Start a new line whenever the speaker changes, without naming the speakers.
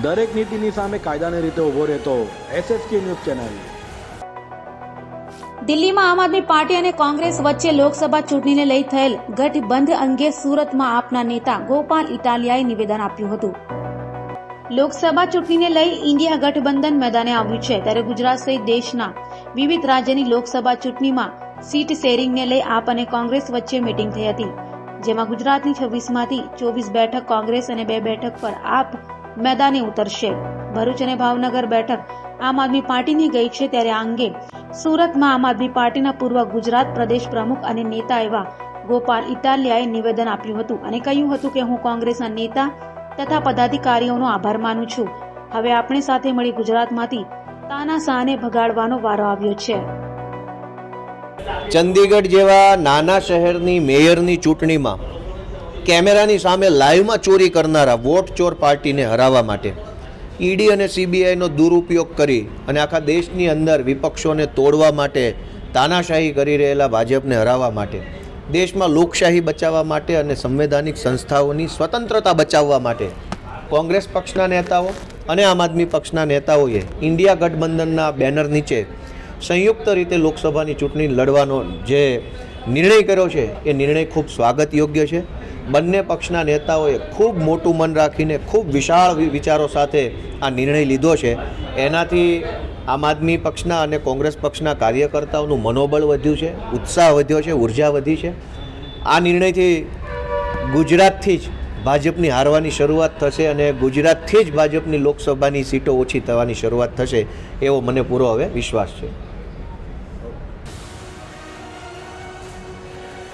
દરેક નીતિની સામે કાયદાની રીતે ઊભો રહેતો એસએસકે ન્યૂઝ ચેનલ.
દિલ્હીમાં આમ આદમી પાર્ટી અને કોંગ્રેસ વચ્ચે લોકસભા ચૂંટણીને લઈ થયેલ ગઠબંધ અંગે સુરતમાં આપના નેતા ગોપાલ ઇટાલિયાએ નિવેદન આપ્યું હતું. લોકસભા ચૂંટણીને લઈ ઇન્ડિયા ગઠબંધન મેદાને આવ્યું છે ત્યારે ગુજરાત સહિત દેશના વિવિધ રાજ્યની લોકસભા ચૂંટણીમાં સીટ શેરિંગને લઈ આપ અને કોંગ્રેસ વચ્ચે મીટિંગ થઈ હતી. જેમાં ગુજરાતની છવ્વીસમાંથી ચોવીસ બેઠક કોંગ્રેસ અને બે બેઠક પર આપ મેદાને ઉતરશે. ભરૂચ અને ભાવનગર બેઠક આમ આદમી પાર્ટીની ગઈ છે ત્યારે આ અંગે સુરતમાં આમ આદમી પાર્ટીના પૂર્વ ગુજરાત પ્રદેશ પ્રમુખ અને નેતા એવા ગોપાલ ઇટાલિયાએ નિવેદન આપ્યું હતું અને કહ્યું હતું કે હું કોંગ્રેસના નેતા તથા પદાધિકારીઓનો આભાર માનું છું. હવે આપણે સાથે મળી ગુજરાતમાંથી તાનાશાહને ભગાડવાનો વારો આવ્યો છે.
ચંદીગઢ જેવા નાના શહેરની મેયરની ચૂંટણીમાં કેમેરાની સામે લાઈવમાં ચોરી કરનારા વોટ ચોર પાર્ટીને હરાવવા માટે. ઈડી અને સીબીઆઈનો દુરુપયોગ કરી અને આખા દેશની અંદર વિપક્ષોને તોડવા માટે તાનાશાહી કરી રહેલા ભાજપને હરાવવા માટે. દેશમાં લોકશાહી બચાવવા માટે અને સંવૈધાનિક સંસ્થાઓની સ્વતંત્રતા બચાવવા માટે. કોંગ્રેસ પક્ષના નેતાઓ અને આમ આદમી પક્ષના નેતાઓએ ઇન્ડિયા ગઠબંધનના બેનર નીચે સંયુક્ત રીતે લોકસભાની ચૂંટણી લડવાનો જે નિર્ણય કર્યો છે, એ નિર્ણય ખૂબ સ્વાગત યોગ્ય છે. બંને પક્ષના નેતાઓએ ખૂબ મોટું મન રાખીને ખૂબ વિશાળ વિચારો સાથે આ નિર્ણય લીધો છે. એનાથી આમ આદમી પક્ષના અને કોંગ્રેસ પક્ષના કાર્યકર્તાઓનું મનોબળ વધ્યું છે, ઉત્સાહ વધ્યો છે, ઊર્જા વધી છે. આ નિર્ણયથી ગુજરાતથી જ ભાજપની હારવાની શરૂઆત થશે અને ગુજરાતથી જ ભાજપની લોકસભાની સીટો ઓછી થવાની શરૂઆત થશે એવો મને પૂરો હવે વિશ્વાસ છે.